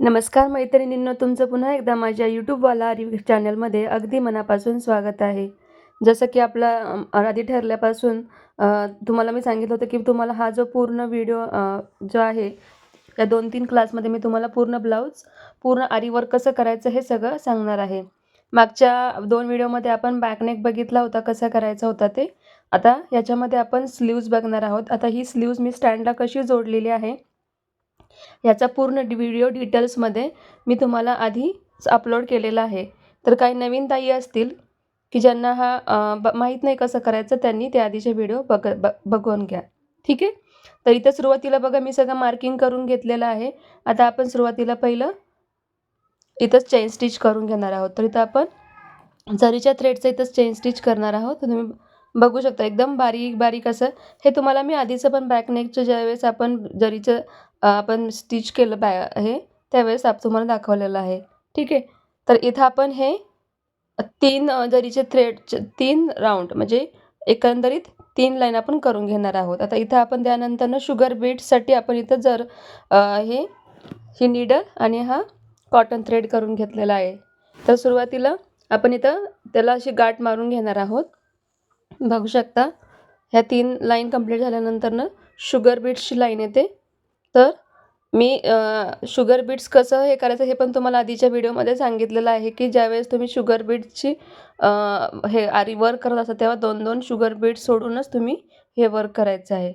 नमस्कार मैत्रिणींनो तुमचं पुन्हा एकदा माझ्या यूट्यूबवाला रिव्ह्यू चॅनलमध्ये अगदी मनापासून स्वागत आहे. जसं की आपला आधी ठरल्यापासून तुम्हाला मी सांगितलं होतं की तुम्हाला हा जो पूर्ण व्हिडिओ जो आहे या दोन तीन क्लासमध्ये मी तुम्हाला पूर्ण ब्लाऊज पूर्ण आरीवर्क कसं करायचं हे सगळं सांगणार आहे. मागच्या दोन व्हिडिओमध्ये आपण बॅकनेक बघितला होता कसा करायचा होता ते. आता याच्यामध्ये आपण स्लीव्ज बघणार आहोत. आता ही स्लीव्ज मी स्टँडला कशी जोडलेली आहे याचा पूर्ण व्हिडिओ डिटेल्समध्ये मी तुम्हाला आधीच अपलोड केलेला आहे. तर काही नवीन ताई असतील की ज्यांना हा ब माहीत नाही कसं करायचं त्यांनी ते आधीचे व्हिडिओ बघ ब बघून घ्या. ठीक आहे? तर इथं सुरुवातीला बघा मी सगळं मार्किंग करून घेतलेलं आहे. आता आपण सुरुवातीला पहिलं इथंच चेन स्टिच करून घेणार आहोत. तर इथं आपण जरीच्या थ्रेडचं इथंच चेन स्टिच करणार आहोत. तर तुम्ही बघू शकता एकदम बारीक बारीक असं. हे तुम्हाला मी आधीचं पण बॅकनेकचं ज्यावेळेस आपण जरीचं आपण स्टिच केलं बॅ हे त्यावेळेस आप तुम्हाला दाखवलेलं आहे. ठीक आहे? तर इथं आपण हे तीन जरीचे थ्रेड तीन राऊंड म्हणजे एकंदरीत तीन लाईन आपण करून घेणार आहोत. आता इथं आपण त्यानंतरनं शुगर बीटसाठी आपण इथं जर हे ही निडल आणि हा कॉटन थ्रेड करून घेतलेला आहे. तर सुरुवातीला आपण इथं त्याला अशी गाठ मारून घेणार आहोत. बघू शकता ह्या तीन लाईन कंप्लीट झाल्यानंतरनं शुगर बीट्सची लाईन येते. तर मी शुगर बीट्स कसं हे करायचं हे पण तुम्हाला आधीच्या व्हिडिओमध्ये सांगितलेलं आहे की ज्यावेळेस तुम्ही शुगर बीट्सची हे आरी वर्क करत असता तेव्हा दोन दोन शुगर बीट्स सोडूनच तुम्ही हे वर्क करायचं आहे.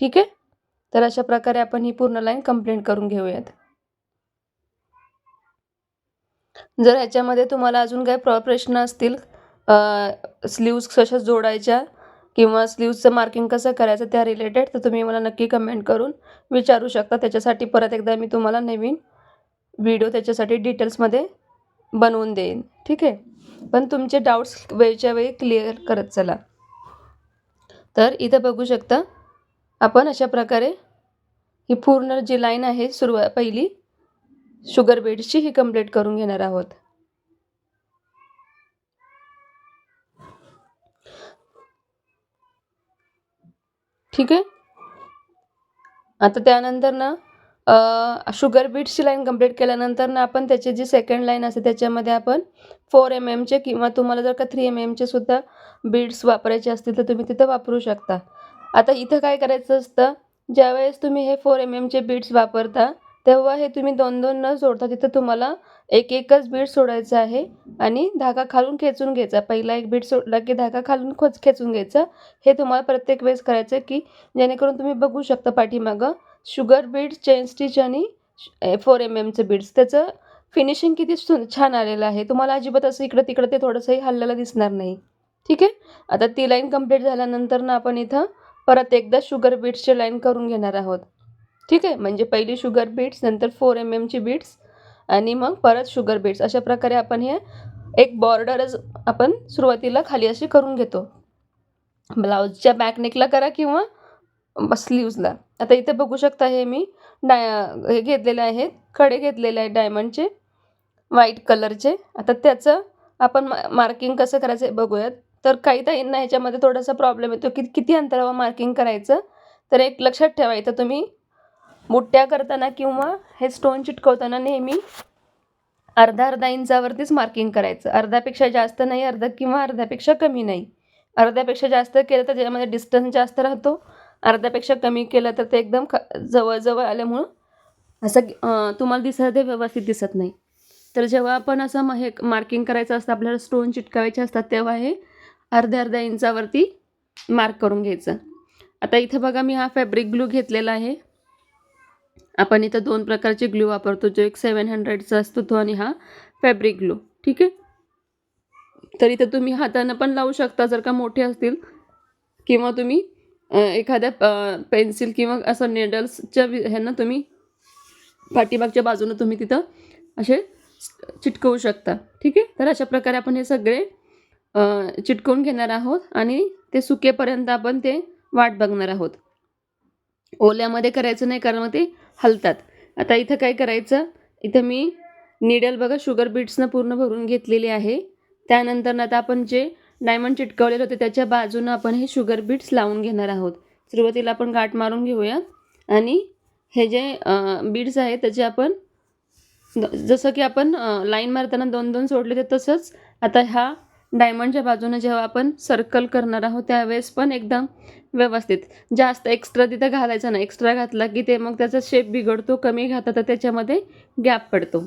ठीक आहे? तर अशा प्रकारे आपण ही पूर्ण लाईन कंप्लीट करून घेऊयात. जर ह्याच्यामध्ये तुम्हाला अजून काही प्र प्रश्न असतील स्लीव्ज कशा जोडायच्या किंवा स्लीव्जचं मार्किंग कसं करायचं त्या रिलेटेड तर तुम्ही मला नक्की कमेंट करून विचारू शकता. त्याच्यासाठी परत एकदा मी तुम्हाला नवीन व्हिडिओ त्याच्यासाठी डिटेल्समध्ये बनवून देईन. ठीक आहे? पण तुमचे डाऊट्स वेळच्या वेळी क्लिअर करत चला. तर इथं बघू शकता आपण अशा प्रकारे ही पूर्ण जी लाईन आहे सुरुवा पहिली शुगर बेडची ही कंप्लीट करून घेणार आहोत. ठीक आहे? आता त्यानंतर ना शुगर बीट्सची लाईन कंप्लीट केल्यानंतर ना आपण त्याची जी सेकंड लाईन असते त्याच्यामध्ये आपण फोर एम एमचे किंवा तुम्हाला जर का थ्री एम एमचे सुद्धा बीड्स वापरायचे असतील तर तुम्ही तिथं वापरू शकता. आता इथं काय करायचं असतं ज्यावेळेस तुम्ही हे फोर एम एमचे बीड्स वापरता तेव्हा हे तुम्ही दोन दोन न सोडता तिथं तुम्हाला एक एकच बीड सोडायचं आहे आणि धागा खालून खेचून घ्यायचा. पहिला एक बीड सोडला की धागा खालून खोच खेचून घ्यायचा. हे तुम्हाला प्रत्येक वेळेस करायचं आहे की जेणेकरून तुम्ही बघू शकता पाठीमागं शुगर बीट्स चेन स्टिच आणि फोर एम एमचं बीट्स त्याचं फिनिशिंग किती सु छान आलेलं आहे. तुम्हाला अजिबात असं इकडं तिकडं ते थोडंसंही हल्लेलं दिसणार नाही. ठीक आहे? आता ती लाईन कंप्लीट झाल्यानंतर ना आपण इथं परत एकदा शुगर बीट्सची लाईन करून घेणार आहोत. ठीक आहे? म्हणजे पहिली शुगर बीट्स नंतर फोर एम एमची बीट्स आणि मग परत शुगर बीट्स अशा प्रकारे आपण हे एक बॉर्डरच आपण सुरुवातीला खाली अशी करून घेतो. ब्लाऊजच्या बॅकनेकला करा किंवा स्लीव्जला आता इथे बघू शकता हे मी डाय हे घेतलेले आहेत कडे घेतलेले आहेत डायमंडचे व्हाईट कलरचे आता त्याचं आपण मा मार्किंग कसं करायचं हे बघूयात. तर काही ताईंना ह्याच्यामध्ये थोडासा प्रॉब्लेम येतो की किती अंतरावर मार्किंग करायचं? तर एक लक्षात ठेवा इथं तुम्ही मुठ्या करताना किंवा हे स्टोन चिटकवताना नेहमी अर्धा अर्धा इंचावरतीच मार्किंग करायचं. अर्ध्यापेक्षा जास्त नाही अर्धा किंवा अर्ध्यापेक्षा कमी नाही. अर्ध्यापेक्षा जास्त केलं तर त्याच्यामध्ये डिस्टन्स जास्त राहतो. अर्ध्यापेक्षा कमी केलं तर ते एकदम ख जवळजवळ आल्यामुळं असं तुम्हाला दिसत ते व्यवस्थित दिसत नाही. तर जेव्हा आपण असं म हे मार्किंग करायचं असतं आपल्याला स्टोन चिटकावायचे असतात तेव्हा हे अर्ध्या अर्ध्या इंचावरती मार्क करून घ्यायचं. आता इथं बघा मी हा फॅब्रिक ग्लू घेतलेला आहे. आपण इथं दोन प्रकारचे ग्लू वापरतो. जो एक सेवन हंड्रेडचा असतो तो आणि हा फॅब्रिक ग्लू. ठीक आहे? तर इथं तुम्ही हातानं पण लावू शकता जर का मोठे असतील. किंवा तुम्ही एखाद्या पेन्सिल किंवा असं नेडल्सच्या ह्यांना तुम्ही पाठीमागच्या बाजूनं तुम्ही तिथं असे चिटकवू शकता. ठीक आहे? तर अशा प्रकारे आपण हे सगळे चिटकवून घेणार आहोत आणि ते सुकेपर्यंत आपण ते वाट बघणार आहोत. ओल्यामध्ये करायचं नाही कारण मग ते हलतात. आता इथं काय करायचं? इथं मी निडल बघा शुगर बीट्सनं पूर्ण भरून घेतलेली आहे. त्यानंतर आता आपण जे डायमंड चिटकवलेले होते त्याच्या बाजूनं आपण हे शुगर बीट्स लावून घेणार आहोत. सुरुवातीला आपण गाठ मारून घेऊया. आणि हे जे बीड्स आहेत त्याचे आपण जसं की आपण लाईन मारताना दोन दोन सोडले ते तसंच आता ह्या डायमंडच्या बाजूनं जेव्हा आपण सर्कल करणार आहोत त्यावेळेस पण एकदम व्यवस्थित. जास्त एक्स्ट्रा तिथं घालायचं नाही. एक्स्ट्रा घातला की ते मग त्याचा शेप बिघडतो कमी घातला तर त्याच्यामध्ये गॅप पडतो.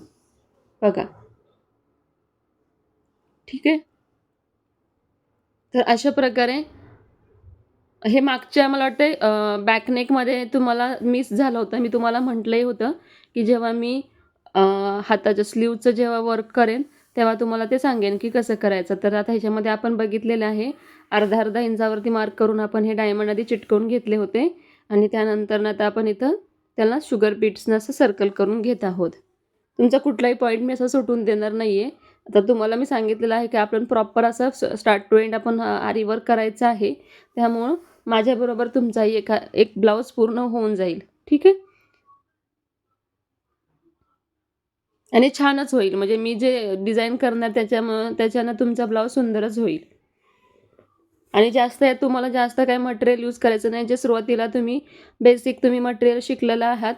बघा. ठीक आहे? तर अशा प्रकारे हे मागच्या मला वाटते बॅकनेकमध्ये तुम्हाला मिस झालं होतं. मी तुम्हाला म्हटलंही होतं की जेव्हा मी हाताच्या स्लीवचं जेव्हा वर्क करेन तेव्हा तुम्हाला ते सांगेन की कसं करायचं. तर आता ह्याच्यामध्ये आपण बघितलेलं आहे अर्धा अर्धा इंचावरती मार्क करून आपण हे डायमंड आधी चिटकवून घेतले होते आणि त्यानंतर आता आपण इथं त्याला शुगर बीट्सनं असं सर्कल करून घेत आहोत. तुमचा कुठलाही पॉईंट मी असं सुटून देणार नाही आहे आता तुम्हाला मी सांगितलेलं आहे की आपण प्रॉपर असं स्टार्ट टू एंड आपण आरीवर करायचं आहे. त्यामुळं माझ्याबरोबर तुमचाही एका एक ब्लाऊज पूर्ण होऊन जाईल. ठीक आहे? आणि छानच होईल. म्हणजे मी जे डिझाईन करणार त्याच्यामुळं त्याच्यानं तुमचा ब्लाऊज सुंदरच होईल. आणि जास्त आहे तुम्हाला जास्त काय मटेरियल यूज करायचं नाही. जे सुरुवातीला तुम्ही बेसिक तुम्ही मटेरियल शिकलेलं आहात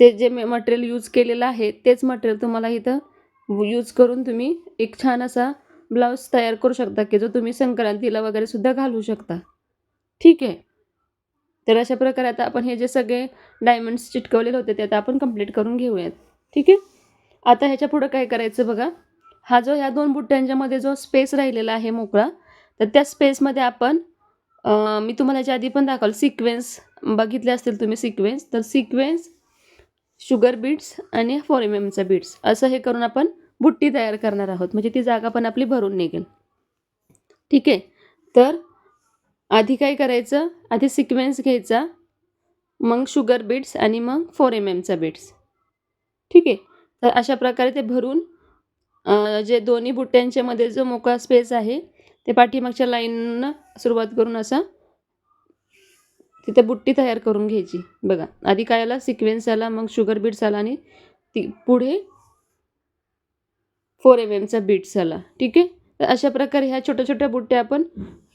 ते जे मटेरियल यूज केलेलं आहे तेच मटेरियल तुम्हाला इथं यूज करून तुम्ही एक छान असा ब्लाऊज तयार करू शकता की जो तुम्ही संक्रांतीला वगैरे सुद्धा घालू शकता. ठीक आहे? तर अशा प्रकारे आता आपण हे जे सगळे डायमंड्स चिटकवलेले होते ते आता आपण कंप्लीट करून घेऊयात. ठीक आहे? आता ह्याच्या पुढं काय करायचं बघा? हा जो ह्या दोन बुट्ट्यांच्यामध्ये जो स्पेस राहिलेला आहे मोकळा तर त्या स्पेसमध्ये आपण मी तुम्हाला याच्या आधी पण दाखवलं सिक्वेन्स बघितले असतील तुम्ही सिक्वेन्स तर सिक्वेन्स शुगर बीट्स आणि फोर एम एमचा बीट्स असं हे करून आपण बुट्टी तयार करणार आहोत. म्हणजे ती जागा पण आपली भरून निघेल. ठीक आहे? तर आधी काय करायचं? आधी सिक्वेन्स घ्यायचा. मग शुगर बीट्स आणि मग फोर एम एमचा बीट्स ठीक आहे? तर अशा प्रकारे ते भरून जे दोन्ही बुट्ट्यांच्या मध्ये जो मोकळा स्पेस आहे ते पाठीमागच्या लाईननं सुरुवात करून असा तिथे बुट्टी तयार करून घ्यायची. बघा आधी काय आला? सिक्वेन्स आला मग शुगर बीट्स आला आणि ती पुढे फोर एम एमचा बीट्स आला. ठीक आहे? तर अशा प्रकारे ह्या छोट्या छोट्या बुट्ट्या आपण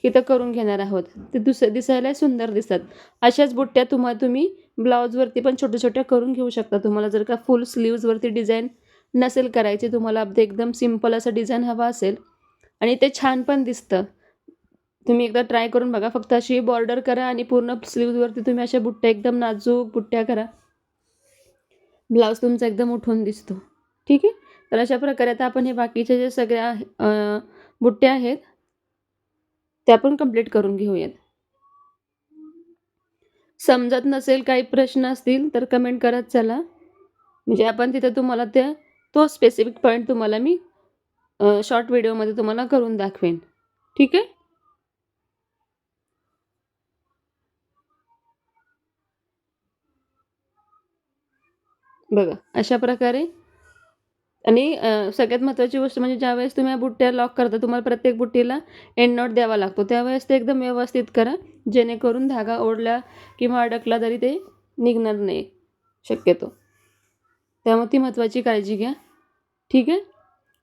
इथं करून घेणार आहोत. ते दुस दिसायला सुंदर दिसतात. अशाच बुट्ट्या तुम्हाला तुम्ही ब्लाऊजवरती पण छोट्या छोट्या करून घेऊ शकता. तुम्हाला जर का फुल स्लीव्जवरती डिझाईन नसेल करायची तुम्हाला अगदी एकदम सिंपल असं डिझाईन हवा असेल. आणि ते छान पण दिसतं. तुम्ही एकदा ट्राय करून बघा. फक्त अशी बॉर्डर करा आणि पूर्ण स्लीव्जवरती तुम्ही अशा बुट्ट्या एकदम नाजूक बुट्ट्या करा. ब्लाऊज तुमचा एकदम उठून दिसतो. ठीक आहे? तर अशा प्रकारे आता आपण हे बाकीचे जे सगळ्या बुट्ट्या आहेत त्या पण कंप्लीट करून घेऊयात. समजत नसेल काही प्रश्न असतील तर कमेंट करत चला. म्हणजे आपण तिथं तुम्हाला त्या तो स्पेसिफिक पॉईंट तुम्हाला मी शॉर्ट व्हिडिओमध्ये तुम्हाला करून दाखवेन. ठीक आहे? बघा अशा प्रकारे आणि सगळ्यात महत्त्वाची गोष्ट म्हणजे ज्यावेळेस तुम्ही या बुट्ट्या लॉक करता तुम्हाला प्रत्येक बुट्टीला एंड नॉट द्यावा लागतो. त्यावेळेस ते एकदम व्यवस्थित करा. जेणेकरून धागा ओढला किंवा अडकला तरी ते निघणार नाही. शक्यतो. त्यामुळे ती महत्त्वाची काळजी घ्या. ठीक आहे?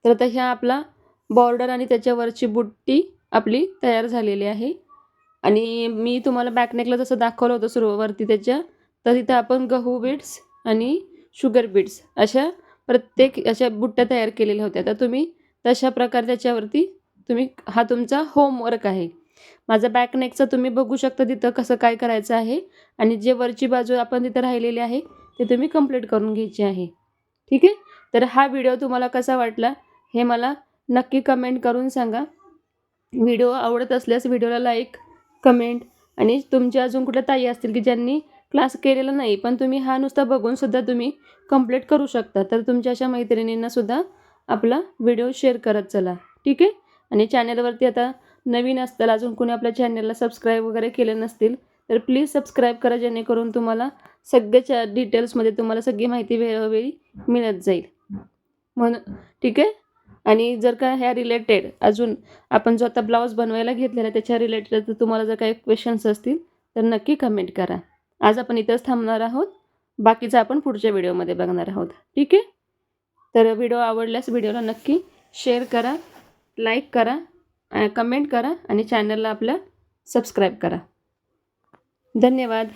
तर आता ह्या आपला बॉर्डर आणि त्याच्यावरची बुट्टी आपली तयार झालेली आहे. आणि मी तुम्हाला बॅकनेकला जसं दाखवलं होतं सुरुवाती त्याच्या तर तिथं आपण गहू बीट्स आणि शुगर बीट्स अशा प्रत्येक अशा बुट्ट्या तयार केलेल्या होत्या. तर तुम्ही तशा प्रकारे त्याच्यावरती तुम्ही हा तुमचा होमवर्क आहे. माझा बॅकनेकचा तुम्ही बघू शकता तिथं कसं काय करायचं आहे आणि जे वरची बाजू आपण तिथं राहिलेली आहे ते तुम्ही कंप्लीट करून घ्यायची आहे. ठीक आहे? तर हा व्हिडिओ तुम्हाला कसा वाटला हे मला नक्की कमेंट करून सांगा. व्हिडिओ आवडत असल्यास व्हिडिओला लाईक कमेंट आणि तुमच्या अजून कुठल्या ताई असतील की ज्यांनी क्लास केलेला नाही पण तुम्ही हा नुसता बघून सुद्धा तुम्ही कंप्लीट करू शकता. तर तुमच्या अशा मैत्रिणींनासुद्धा आपला व्हिडिओ शेअर करत चला. ठीक आहे? आणि चॅनलवरती आता नवीन असताल अजून कोणी आपल्या चॅनलला सबस्क्राईब वगैरे केले नसतील तर प्लीज सबस्क्राईब करा जेणेकरून तुम्हाला सगळ्याच्या डिटेल्समध्ये तुम्हाला सगळी माहिती वेळोवेळी मिळत जाईल. म्हणून ठीक आहे? आणि जर का ह्या रिलेटेड अजून आपण जो आता ब्लाऊज बनवायला घेतलेला त्याच्या रिलेटेड तुम्हाला जर काही क्वेश्चन्स असतील तर नक्की कमेंट करा. आज आपण इथंच थांबणार आहोत. बाकीचं आपण पुढच्या व्हिडिओमध्ये बघणार आहोत. ठीक आहे? तर व्हिडिओ आवडल्यास व्हिडिओला नक्की शेअर करा लाईक करा कमेंट करा आणि चॅनलला आपल्या सबस्क्राईब करा. धन्यवाद.